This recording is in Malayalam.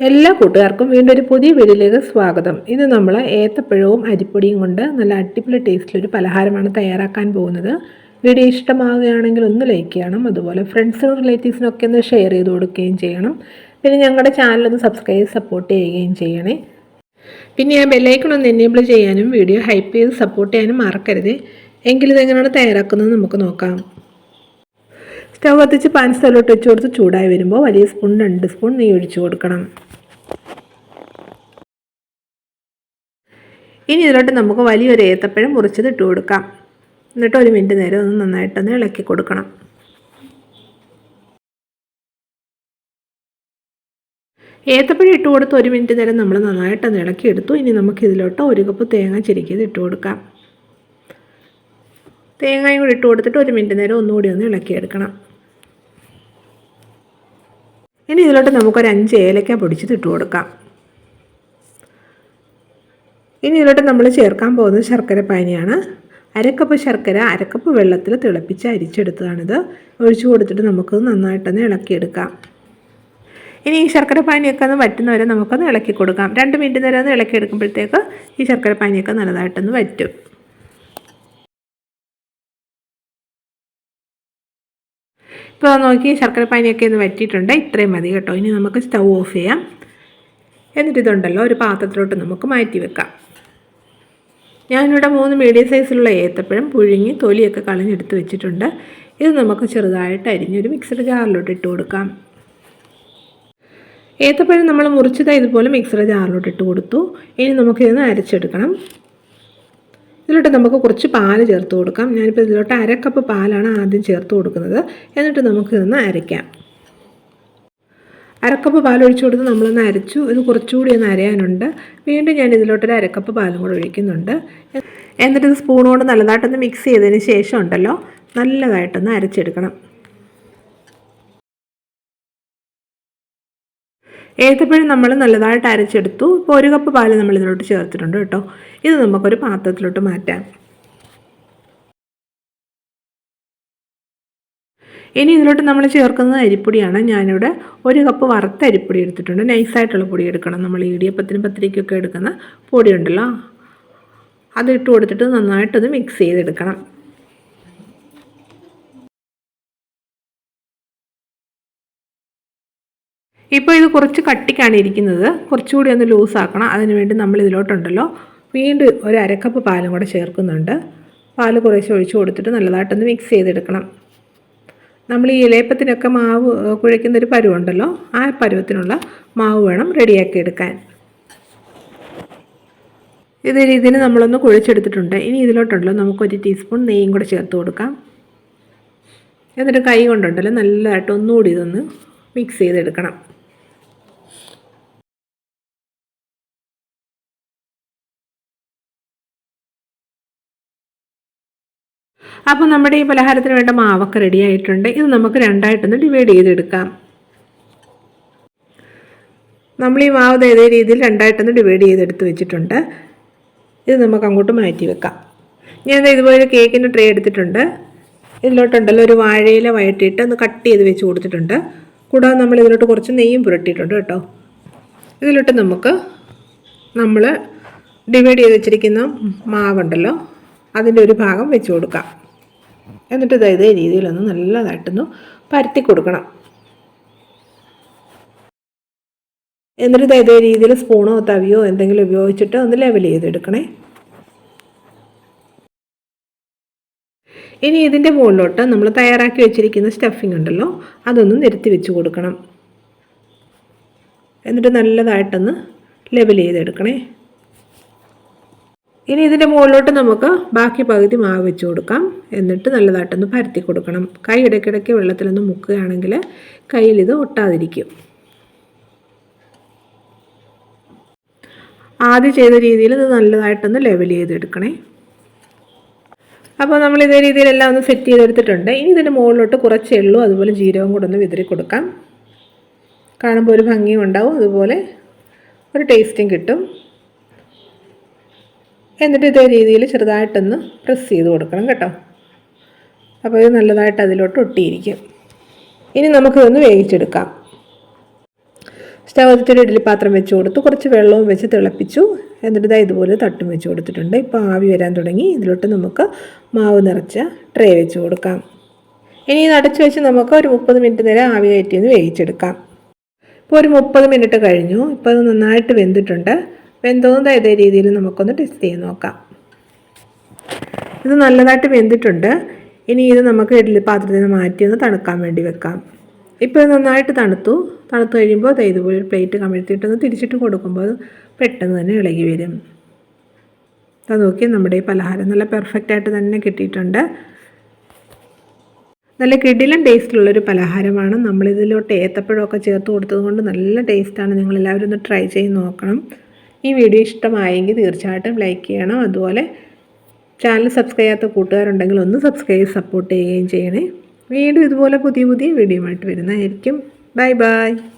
എല്ലാ കൂട്ടുകാർക്കും വീണ്ടും ഒരു പുതിയ വീഡിയോയിലേക്ക് സ്വാഗതം. ഇന്ന് നമ്മൾ ഏത്തപ്പഴവും അരിപ്പൊടിയും കൊണ്ട് നല്ല അടിപൊളി ടേസ്റ്റിലൊരു പലഹാരമാണ് തയ്യാറാക്കാൻ പോകുന്നത്. വീഡിയോ ഇഷ്ടമാവുകയാണെങ്കിൽ ഒന്ന് ലൈക്ക് ചെയ്യണം അതുപോലെ ഫ്രണ്ട്സിനും റിലേറ്റീവ്സിനൊക്കെ ഒന്ന് ഷെയർ ചെയ്ത് കൊടുക്കുകയും ചെയ്യണം. പിന്നെ ഞങ്ങളുടെ ചാനലൊന്ന് സബ്സ്ക്രൈബ് സപ്പോർട്ട് ചെയ്യുകയും ചെയ്യണേ. പിന്നെ ആ ബെല്ലൈക്കൺ ഒന്ന് എനേബിൾ ചെയ്യാനും വീഡിയോ ഹൈപ്പ് ചെയ്ത് സപ്പോർട്ട് ചെയ്യാനും മറക്കരുത്. എങ്കിലും ഇതെങ്ങനെയാണ് തയ്യാറാക്കുന്നത് നമുക്ക് നോക്കാം. സ്റ്റവ് കത്തിച്ച് പാൻ സ്ഥലോട്ട് വെച്ച് കൊടുത്ത് ചൂടായി വരുമ്പോൾ വലിയ സ്പൂൺ രണ്ട് സ്പൂൺ നെയ്യ് ഒഴിച്ചു കൊടുക്കണം. ഇനി ഇതിലോട്ട് നമുക്ക് വലിയൊരു ഏത്തപ്പഴം മുറിച്ചത് ഇട്ട് കൊടുക്കാം. എന്നിട്ട് ഒരു മിനിറ്റ് നേരം ഒന്ന് നന്നായിട്ടൊന്ന് ഇളക്കി കൊടുക്കണം. ഏത്തപ്പഴം ഇട്ട് കൊടുത്ത് ഒരു മിനിറ്റ് നേരം നമ്മൾ നന്നായിട്ടൊന്ന് ഇളക്കിയെടുത്തു. ഇനി നമുക്ക് ഇതിലോട്ട് ഒരു കപ്പ് തേങ്ങ ചിരിക്കിയത് ഇട്ട് കൊടുക്കാം. തേങ്ങയും കൂടി ഇട്ട് കൊടുത്തിട്ട് ഒരു മിനിറ്റ് നേരം ഒന്നുകൂടി ഒന്ന് ഇളക്കിയെടുക്കണം. ഇനി ഇതിലോട്ട് നമുക്കൊരു അഞ്ച് ഏലക്ക പൊടിച്ചിട്ട് ഇട്ട് കൊടുക്കാം. ഇനി ഇതിലോട്ട് നമ്മൾ ചേർക്കാൻ പോകുന്നത് ശർക്കര പാനിയാണ്. അരക്കപ്പ് ശർക്കര അരക്കപ്പ് വെള്ളത്തിൽ തിളപ്പിച്ച് അരിച്ചെടുത്തതാണിത്. ഒഴിച്ചു കൊടുത്തിട്ട് നമുക്ക് നന്നായിട്ടൊന്ന് ഇളക്കിയെടുക്കാം. ഇനി ഈ ശർക്കര പാനിയൊക്കെ ഒന്ന് വറ്റുന്നവരെ നമുക്കൊന്ന് ഇളക്കി കൊടുക്കാം. രണ്ട് മിനിറ്റ് നേരം ഒന്ന് ഇളക്കി ഇളക്കിയെടുക്കുമ്പോഴത്തേക്ക് ഈ ശർക്കര പാനിയൊക്കെ നല്ലതായിട്ടൊന്ന് വറ്റും. ഇപ്പോൾ നോക്കി ശർക്കര പാനിയൊക്കെ ഒന്ന് വറ്റിയിട്ടുണ്ട്. ഇത്രയും മതി കേട്ടോ. ഇനി നമുക്ക് സ്റ്റൗ ഓഫ് ചെയ്യാം. എന്നിട്ട് ഇതുണ്ടല്ലോ ഒരു പാത്രത്തിലോട്ട് നമുക്ക് മാറ്റി വെക്കാം. ഞാനിവിടെ മൂന്ന് മീഡിയം സൈസിലുള്ള ഏത്തപ്പഴം പുഴുങ്ങി തൊലിയൊക്കെ കളഞ്ഞെടുത്ത് വെച്ചിട്ടുണ്ട്. ഇത് നമുക്ക് ചെറുതായിട്ട് അരിഞ്ഞൊരു മിക്സഡ് ജാറിലോട്ട് ഇട്ട് കൊടുക്കാം. ഏത്തപ്പഴം നമ്മൾ മുറിച്ചത് ഇതുപോലെ മിക്സഡ് ജാറിലോട്ട് ഇട്ട് കൊടുത്തു. ഇനി നമുക്കിതൊന്ന് അരച്ചെടുക്കണം. ഇതിലോട്ട് നമുക്ക് കുറച്ച് പാൽ ചേർത്ത് കൊടുക്കാം. ഞാനിപ്പോൾ ഇതിലോട്ട് അര കപ്പ് പാലാണ് ആദ്യം ചേർത്ത് കൊടുക്കുന്നത്. എന്നിട്ട് നമുക്ക് ഇതൊന്ന് അരയ്ക്കാം. അരക്കപ്പ് പാൽ ഒഴിച്ചു കൊടുത്ത് നമ്മളൊന്ന് അരച്ചു. ഇത് കുറച്ചുകൂടി ഒന്ന് അരയാനുണ്ട്. വീണ്ടും ഞാൻ ഇതിലോട്ടൊരു അരക്കപ്പ് പാലും കൂടെ ഒഴിക്കുന്നുണ്ട്. എന്നിട്ട് ഇത് സ്പൂൺ കൊണ്ട് നല്ലതായിട്ടൊന്ന് മിക്സ് ചെയ്തതിന് ശേഷം ഉണ്ടല്ലോ നല്ലതായിട്ടൊന്ന് അരച്ചെടുക്കണം. ഏത്തപ്പഴം നമ്മൾ നല്ലതായിട്ട് അരച്ചെടുത്തു. ഇപ്പോൾ ഒരു കപ്പ് പാൽ നമ്മൾ ഇതിലോട്ട് ചേർത്തിട്ടുണ്ട് കേട്ടോ. ഇത് നമുക്കൊരു പാത്രത്തിലോട്ട് മാറ്റാം. ഇനി ഇതിലോട്ട് നമ്മൾ ചേർക്കുന്നത് അരിപ്പൊടിയാണ്. ഞാനിവിടെ ഒരു കപ്പ് വറുത്ത അരിപ്പൊടി എടുത്തിട്ടുണ്ട്. നൈസായിട്ടുള്ള പൊടി എടുക്കണം. നമ്മൾ ഇടിയപ്പത്തിന് പത്തിരിക്കൊക്കെ എടുക്കുന്ന പൊടി ഉണ്ടല്ലോ അതിട്ട് കൊടുത്തിട്ട് നന്നായിട്ടത് മിക്സ് ചെയ്തെടുക്കണം. ഇപ്പോൾ ഇത് കുറച്ച് കട്ടിക്കാണ് ഇരിക്കുന്നത്. കുറച്ചുകൂടി ഒന്ന് ലൂസാക്കണം. അതിനുവേണ്ടി നമ്മൾ ഇതിലോട്ടുണ്ടല്ലോ. വീണ്ടും ഒരു അരക്കപ്പ് പാലും കൂടെ ചേർക്കുന്നുണ്ട്. പാൽ കുറേശ്ശെ ഒഴിച്ച് കൊടുത്തിട്ട് നല്ലതായിട്ടൊന്ന് മിക്സ് ചെയ്തെടുക്കണം. നമ്മൾ ഈ ഇലയപ്പത്തിനൊക്കെ മാവ് കുഴയ്ക്കുന്നൊരു പരുവുണ്ടല്ലോ ആ പരുവത്തിനുള്ള മാവ് വേണം റെഡിയാക്കി എടുക്കാൻ. ഇതേ രീതിയിൽ നമ്മളൊന്ന് കുഴച്ചെടുത്തിട്ടുണ്ട്. ഇനി ഇതിലോട്ടുണ്ടല്ലോ നമുക്കൊരു ടീസ്പൂൺ നെയ്യും കൂടെ ചേർത്ത് കൊടുക്കാം. എന്നിട്ട് കൈ കൊണ്ടുണ്ടല്ലോ നല്ലതായിട്ട് ഒന്നുകൂടി ഇതൊന്ന് മിക്സ് ചെയ്തെടുക്കണം. അപ്പോൾ നമ്മുടെ ഈ പലഹാരത്തിന് വേണ്ട മാവൊക്കെ റെഡി ആയിട്ടുണ്ട്. ഇത് നമുക്ക് രണ്ടായിട്ടൊന്ന് ഡിവൈഡ് ചെയ്തെടുക്കാം. നമ്മൾ ഈ മാവ് ഇതേ രീതിയിൽ രണ്ടായിട്ടൊന്ന് ഡിവൈഡ് ചെയ്തെടുത്ത് വെച്ചിട്ടുണ്ട്. ഇത് നമുക്ക് അങ്ങോട്ട് മാറ്റി വെക്കാം. ഞാൻ ഇതുപോലെ കേക്കിന്റെ ട്രേ എടുത്തിട്ടുണ്ട്. ഇതിലോട്ടുണ്ടല്ലോ ഒരു വാഴയില വഴറ്റിയിട്ട് ഒന്ന് കട്ട് ചെയ്ത് വെച്ച് കൊടുത്തിട്ടുണ്ട്. കൂടാതെ നമ്മൾ ഇതിലോട്ട് കുറച്ച് നെയ്യും പുരട്ടിയിട്ടുണ്ട് കേട്ടോ. ഇതിലോട്ട് നമുക്ക് നമ്മൾ ഡിവൈഡ് ചെയ്ത് വെച്ചിരിക്കുന്ന മാവുണ്ടല്ലോ അതിന്റെ ഒരു ഭാഗം വെച്ച് കൊടുക്കാം. എന്നിട്ട് ഇതേ രീതിയിലൊന്ന് നല്ലതായിട്ടൊന്ന് പരത്തി കൊടുക്കണം. എന്നിട്ട് ഇതേ രീതിയിൽ സ്പൂണോ തവിയോ എന്തെങ്കിലും ഉപയോഗിച്ചിട്ട് ഒന്ന് ലെവൽ ചെയ്തെടുക്കണേ. ഇനി ഇതിന്റെ മുകളിലോട്ട് നമ്മൾ തയ്യാറാക്കി വെച്ചിരിക്കുന്ന സ്റ്റഫിംഗ് ഉണ്ടല്ലോ അതൊന്ന് നിരത്തി വെച്ച് കൊടുക്കണം. എന്നിട്ട് നല്ലതായിട്ടൊന്ന് ലെവൽ ചെയ്തെടുക്കണേ. ഇനി ഇതിന്റെ മുകളിലോട്ട് നമുക്ക് ബാക്കി പകുതി മാവ് വെച്ച് കൊടുക്കാം. എന്നിട്ട് നല്ലതായിട്ടൊന്ന് പരത്തി കൊടുക്കണം. കൈ ഇടയ്ക്കിടയ്ക്ക് വെള്ളത്തിലൊന്ന് മുക്കുകയാണെങ്കിൽ കയ്യിൽ ഇത് ഒട്ടാതിരിക്കും. ആദ്യം ചെയ്ത രീതിയിൽ ഇത് നല്ലതായിട്ടൊന്ന് ലെവൽ ചെയ്തെടുക്കണേ. അപ്പോൾ നമ്മൾ ഇതേ രീതിയിലെല്ലാം ഒന്ന് സെറ്റ് ചെയ്തെടുത്തിട്ടുണ്ട്. ഇനി ഇതിന്റെ മുകളിലോട്ട് കുറച്ച് എള്ളും അതുപോലെ ജീരകവും കൂടെ ഒന്ന് വിതറി കൊടുക്കാം. കാണുമ്പോൾ ഒരു ഭംഗിയും ഉണ്ടാവും. അതുപോലെ ഒരു ടേസ്റ്റും കിട്ടും. എന്നിട്ട് ഇതേ രീതിയിൽ ചെറുതായിട്ടൊന്ന് പ്രസ് ചെയ്ത് കൊടുക്കണം കേട്ടോ. അപ്പോൾ ഇത് നല്ലതായിട്ട് അതിലോട്ട് ഒട്ടിയിരിക്കും. ഇനി നമുക്കിതൊന്ന് വേവിച്ചെടുക്കാം. സ്റ്റവ് കത്തിച്ചൊരു ഇഡ്ഡലി പാത്രം വെച്ച് കൊടുത്തു. കുറച്ച് വെള്ളവും വെച്ച് തിളപ്പിച്ചു. എന്നിട്ട് ഇതാ ഇതുപോലെ തട്ടും വെച്ച് കൊടുത്തിട്ടുണ്ട്. ഇപ്പോൾ ആവി വരാൻ തുടങ്ങി. ഇതിലോട്ട് നമുക്ക് മാവ് നിറച്ച ട്രേ വെച്ച് കൊടുക്കാം. ഇനി ഇത് അടച്ചു വെച്ച് നമുക്ക് ഒരു മുപ്പത് മിനിറ്റ് നേരം ആവി കയറ്റി ഒന്ന് വേവിച്ചെടുക്കാം. ഇപ്പോൾ ഒരു മുപ്പത് മിനിറ്റ് കഴിഞ്ഞു. ഇപ്പോൾ അത് നന്നായിട്ട് വെന്തിട്ടുണ്ട്. വെന്തോന്നും ഇതേ രീതിയിൽ നമുക്കൊന്ന് ടെസ്റ്റ് ചെയ്ത് നോക്കാം. ഇത് നല്ലതായിട്ട് വെന്തിട്ടുണ്ട്. ഇനി ഇത് നമുക്ക് ഇഡ്ഡലി പാത്രത്തിൽ നിന്ന് മാറ്റി ഒന്ന് തണുക്കാൻ വേണ്ടി വെക്കാം. ഇപ്പോൾ ഇത് നന്നായിട്ട് തണുത്തു. തണുത്ത് കഴിയുമ്പോൾ ദേ ഇതുപോലെ പ്ലേറ്റ് കമിഴ്ത്തിയിട്ടൊന്ന് തിരിച്ചിട്ട് കൊടുക്കുമ്പോൾ പെട്ടെന്ന് തന്നെ ഇളകി വരും. അത് നോക്കി നമ്മുടെ ഈ പലഹാരം നല്ല പെർഫെക്റ്റ് ആയിട്ട് തന്നെ കിട്ടിയിട്ടുണ്ട്. നല്ല കിടിലൻ ടേസ്റ്റിലുള്ളൊരു പലഹാരമാണ്. നമ്മളിതിലോട്ട് ഏത്തപ്പഴമൊക്കെ ചേർത്ത് കൊടുത്തത് കൊണ്ട് നല്ല ടേസ്റ്റാണ് നിങ്ങളെല്ലാവരും ഒന്ന് ട്രൈ ചെയ്ത് നോക്കണം. ഈ വീഡിയോ ഇഷ്ടമായെങ്കിൽ തീർച്ചയായിട്ടും ലൈക്ക് ചെയ്യണം. അതുപോലെ ചാനൽ സബ്സ്ക്രൈബ് ചെയ്യാത്ത കൂട്ടുകാരുണ്ടെങ്കിൽ ഒന്ന് സബ്സ്ക്രൈബ് സപ്പോർട്ട് ചെയ്യുകയും ചെയ്യണേ. വീണ്ടും ഇതുപോലെ പുതിയ പുതിയ വീഡിയോ ആയിട്ട് വരുന്നതായിരിക്കും. Bye bye